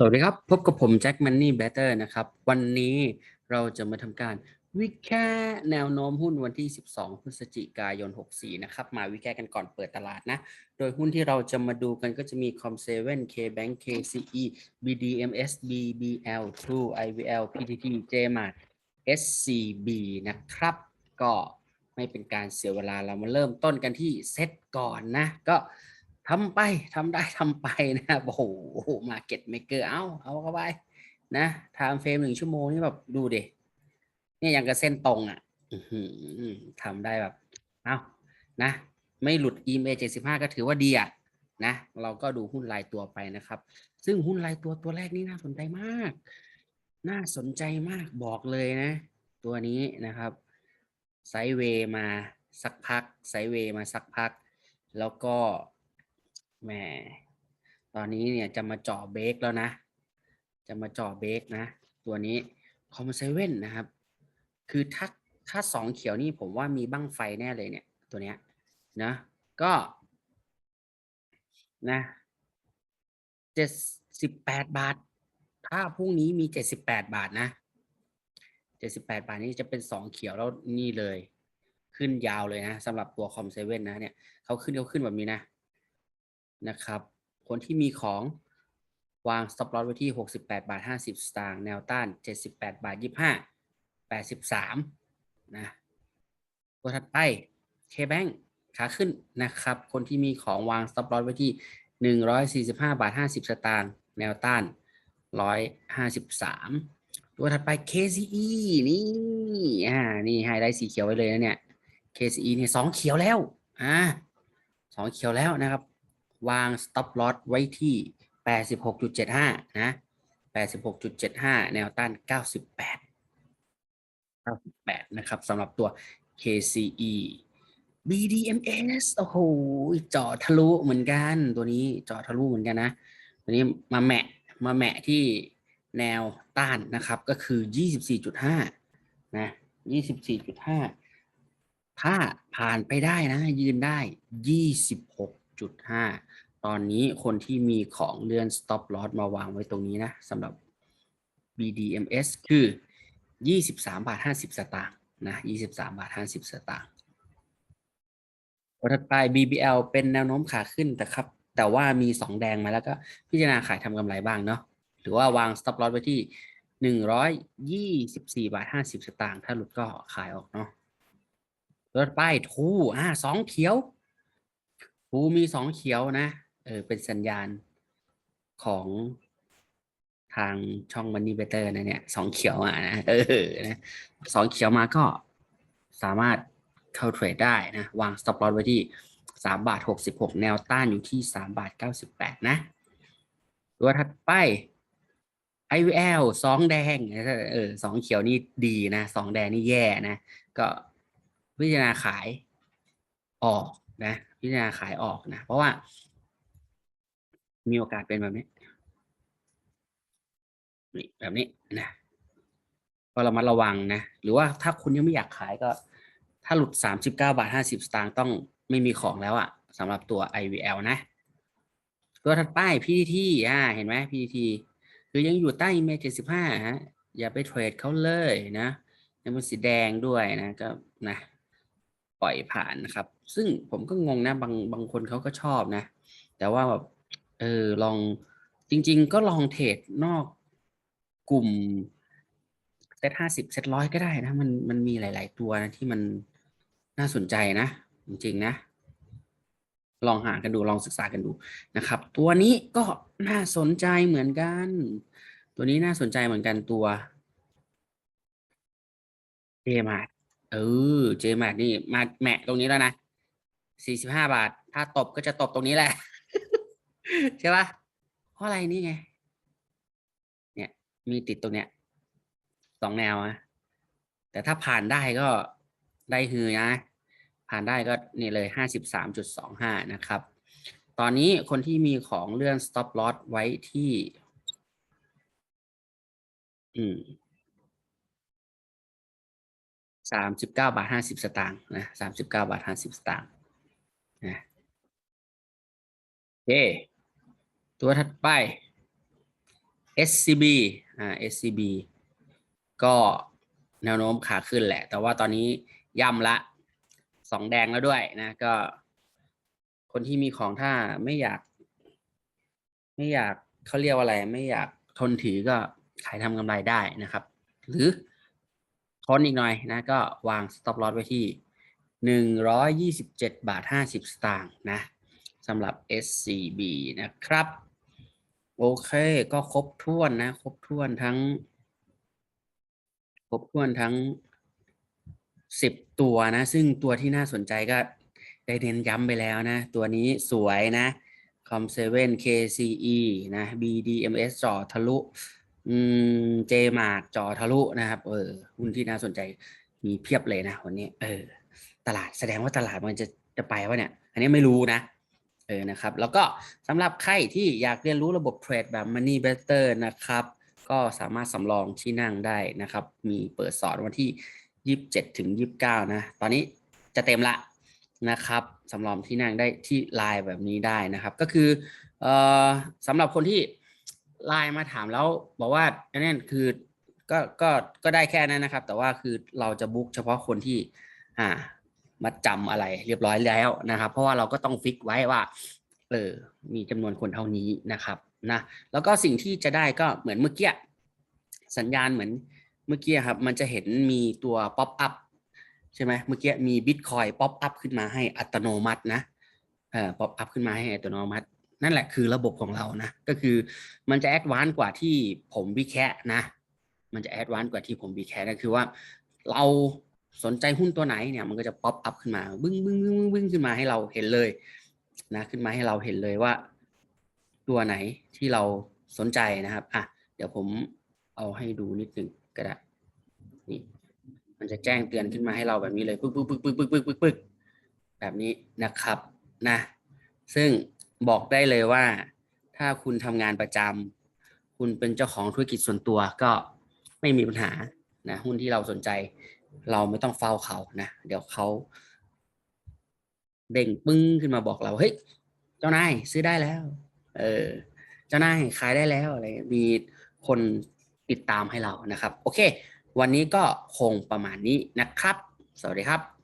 สวัสดีครับ พบกับผมแจ็คมันนี่เบตเตอร์นะครับ วันนี้เราจะมาทำการวิแค่แนวโน้มหุ้นวันที่ 12 พฤศจิกายน 64 นะครับ มาวิแค่กันก่อนเปิดตลาดนะ โดยหุ้นที่เราจะมาดูกันก็จะมี Com7 KBank KCE BDMs BBL True IVL PTT JMart SCB นะครับ ก็ไม่เป็นการเสียเวลาเรามาเริ่มต้นกันที่เซตก่อนนะ ก็ ทำไปทำได้ทำไปนะครับโอ้โหมาเก็ตเมเกอร์เอาเอาเข้าไปนะทม์เฟรมหนึ่งชั่วโมงนี่แบบดูเด็เนี่ยยังกับเส้นตรงอะทำได้แบบเอานะ ไม่หลุด EMA 75 ก็ถือว่าดีอะนะเราก็ดูหุ้นรายตัวไปนะครับ ซึ่งหุ้นรายตัวตัวแรกนี่น่าสนใจมาก น่าสนใจมากบอกเลยนะ ตัวนี้นะครับไซเวมาสักพักไซเวมาสักพัก แล้วก็ แหมตอนนี้เนี่ยจะมาเจาะเบรกแล้วนะ จะมาเจาะเบรกนะ ตัวนี้คอมเซเว่นนะครับ คือถ้าถ้าสองเขียวนี่ผมว่ามีบั้งไฟแน่เลยเนี่ย ตัวเนี้ยนะก็นะเจ็ดสิบแปดบาท ถ้าพรุ่งนี้มีเจ็ดสิบแปดบาทนะเจ็ดสิบแปดบาทนี้จะเป็นสองเขียวแล้วนี่เลย ขึ้นยาวเลยนะสำหรับตัวคอมเซเว่นนะเนี่ยเขาขึ้นเขาขึ้นแบบนี้นะ นะครับ คนที่มีของวาง stop loss ไว้ที่ 68 บาท 50 สตางค์ แนวต้าน 78 บาท 25 83 นะ ตัวถัดไป KBank ขาขึ้นนะครับ คนที่มีของวาง stop loss ไว้ที่ 145 บาท 50 สตางค์ แนวต้าน 153 ตัวถัดไป KCE นี่ อ่า นี่ไฮไลท์สีเขียวไว้เลยนะเนี่ย KCE เนี่ยสองเขียวแล้ว อ่าสองเขียวแล้วนะครับ วาง stop loss ไว้ที่ 86.75 นะ 86.75 แนวต้าน 98 98 นะครับสำหรับตัว KCE BDMs โอ้โหเจาะทะลุเหมือนกัน ตัวนี้เจาะทะลุเหมือนกันนะ ตัวนี้มาแมะมาแมะที่แนวต้านนะครับก็คือ 24.5 นะ 24.5 ถ้าผ่านไปได้นะ ยืนได้ 26.5 ตอนนี้คนที่มีของเลื่อน stop loss มาวางไว้ตรงนี้นะสำหรับ BDMs คือ 23บาท50 สตางค์นะ23บาท50 สตางค์ตัวถัดไป BBL เป็นแนวโน้มขาขึ้นแต่ครับ แต่ว่ามี 2 แดงมาแล้วก็พิจารณาขายทำกำไรบ้างเนาะหรือว่าวาง stop loss ไว้ที่ 124บาท50 สตางค์ถ้าหลุดก็ขายออกเนาะตัวถัดไปทูอ่าสองเขียว ภูมีสองเขียวนะ เออ เป็นสัญญาณของทางช่องมันนี่เบเตอร์นะเนี่ยสองเขียวอะนะเออนะสองเขียวมาก็สามารถเข้าเทรดได้นะ วาง stop loss ไว้ที่สามบาทหกสิบหกแนวต้านอยู่ที่สามบาทเก้าสิบแปดนะ ตัวถัดไป IVL สองแดงเออสองเขียวนี่ดีนะสองแดงนี่แย่นะ ก็พิจารณาขายออก นะพิจารณาขายออกนะ เพราะว่า มีโอกาสเป็นแบบนี้นี่แบบนี้นะก็เรามาระวังนะ หรือว่าถ้าคุณยังไม่อยากขายก็ ถ้าหลุดสามสิบเก้าบาทห้าสิบสตางค์ต้องไม่มีของแล้วอะสำหรับตัว IVL นะ ตัวถัดไป PTT อ่าเห็นไหม PTT คือยังอยู่ใต้เมจเจ็ดสิบห้าฮะอย่าไปเทรดเขาเลยนะยังเป็นสีแดงด้วยนะก็นะ ปล่อยผ่านนะครับ ซึ่งผมก็งงนะบางบางคนเขาก็ชอบนะ แต่ว่าแบบเออลองจริง ๆ ก็ลองเทรดนอกกลุ่มเซตห้าสิบเซตร้อยก็ได้นะ มันมันมีหลาย ๆ ตัวนะที่มันน่าสนใจนะ จริง ๆ นะ ลองหากันดูลองศึกษากันดูนะครับ ตัวนี้ก็น่าสนใจเหมือนกัน ตัวนี้น่าสนใจเหมือนกันตัวเจมาร์ เออ เจมาร์นี่มาแมะตรงนี้แล้วนะสี่สิบห้าบาท ถ้าตบก็จะตบตรงนี้แหละ ใช่ปะเพราะอะไรนี่ไง เนี่ย มีติดตรงเนี้ยสองแนวอะแต่ถ้าผ่านได้ก็ได้ฮือนะ ผ่านได้ก็นี่เลยห้าสิบสามจุดสองห้านะครับ ตอนนี้คนที่มีของเลื่อน stop loss ไว้ที่ อืม สามสิบเก้าบาทห้าสิบสตางค์นะสามสิบเก้าบาทห้าสิบสตางค์นะโอเคตัวถัดไป SCB อ่า SCB ก็แนวโน้มขาขึ้นแหละ แต่ว่าตอนนี้ย่ำละสองแดงแล้วด้วยนะ ก็ คนที่มีของถ้าไม่อยาก ไม่อยากเขาเรียกว่าอะไร ไม่อยากทนถือก็ขายทำกำไรได้นะครับ หรือ ทนอีกหน่อยนะก็วาง stop loss ไว้ที่หนึ่งร้อยยี่สิบาทห้าสิบสตางค์นะสำหรับ SCB นะครับ โอเคก็ครบถ้วนนะ ครบถ้วนทั้ง ครบถ้วนทั้งสิบตัวนะ ซึ่งตัวที่น่าสนใจก็ได้เน้นย้ำไปแล้วนะ ตัวนี้สวยนะ com 7 KCE นะ BDMs จอทะลุ อืม JMark จอทะลุนะครับ เออหุ้นที่น่าสนใจมีเพียบเลยนะวันนี้ เออ ตลาดแสดงว่าตลาดมันจะจะไปวะเนี่ย อันนี้ไม่รู้นะ เออนะครับ แล้วก็สำหรับใครที่อยากเรียนรู้ระบบเทรดแบบ Money Better นะครับ ก็สามารถสำรองที่นั่งได้นะครับ มีเปิดสอนวันที่ 27ถึง29 นะ ตอนนี้จะเต็มละนะครับสำรองที่นั่งได้ที่ไลน์แบบนี้ได้นะครับ ก็คือเอ่อสำหรับคนที่ ไลน์มาถามแล้วบอกว่าอันนี้คือก็ก็ก็ได้แค่นั้นนะครับ แต่ว่าคือเราจะบุ๊กเฉพาะคนที่อ่ามาจำอะไรเรียบร้อยแล้วนะครับ เพราะว่าเราก็ต้องฟิกไว้ว่าเออมีจำนวนคนเท่านี้นะครับนะแล้วก็สิ่งที่จะได้ก็เหมือนเมื่อกี้สัญญาณเหมือนเมื่อกี้ครับ มันจะเห็นมีตัวป๊อปอัพใช่ไหมเมื่อกี้มีบิตคอยป๊อปอัพขึ้นมาให้อัตโนมัตินะเอ่อป๊อปอัพขึ้นมาให้อัตโนมัติ นั่นแหละคือระบบของเรานะ ก็คือมันจะแอดวานซ์กว่าที่ผมวิแคะนะ มันจะแอดวานซ์กว่าที่ผมวิแคะก็คือว่า เราสนใจหุ้นตัวไหนเนี่ย มันก็จะป๊อปอัพขึ้นมา บึ้งบึ้งบึ้งบึ้งบึ้งขึ้นมาให้เราเห็นเลยนะ ขึ้นมาให้เราเห็นเลยว่า ตัวไหนที่เราสนใจนะครับอะเดี๋ยวผมเอาให้ดูนิดนึงก็ได้นี่มันจะแจ้งเตือนขึ้นมาให้เราแบบนี้เลยปึ๊กปึ๊กปึ๊กปึ๊กปึ๊กปึ๊กปึ๊กแบบนี้นะครับนะ ซึ่ง บอกได้เลยว่า ถ้าคุณทำงานประจำคุณเป็นเจ้าของธุรกิจส่วนตัวก็ไม่มีปัญหานะหุ้นที่เราสนใจ เราไม่ต้องเฝ้าเขานะเดี๋ยวเขาเด้งปึ้งขึ้นมาบอกเราเฮ้ยเจ้านายซื้อได้แล้ว เออ เจ้านายขายได้แล้วอะไรมีคนติดตามให้เรานะครับ โอเค วันนี้ก็คงประมาณนี้นะครับ สวัสดีครับ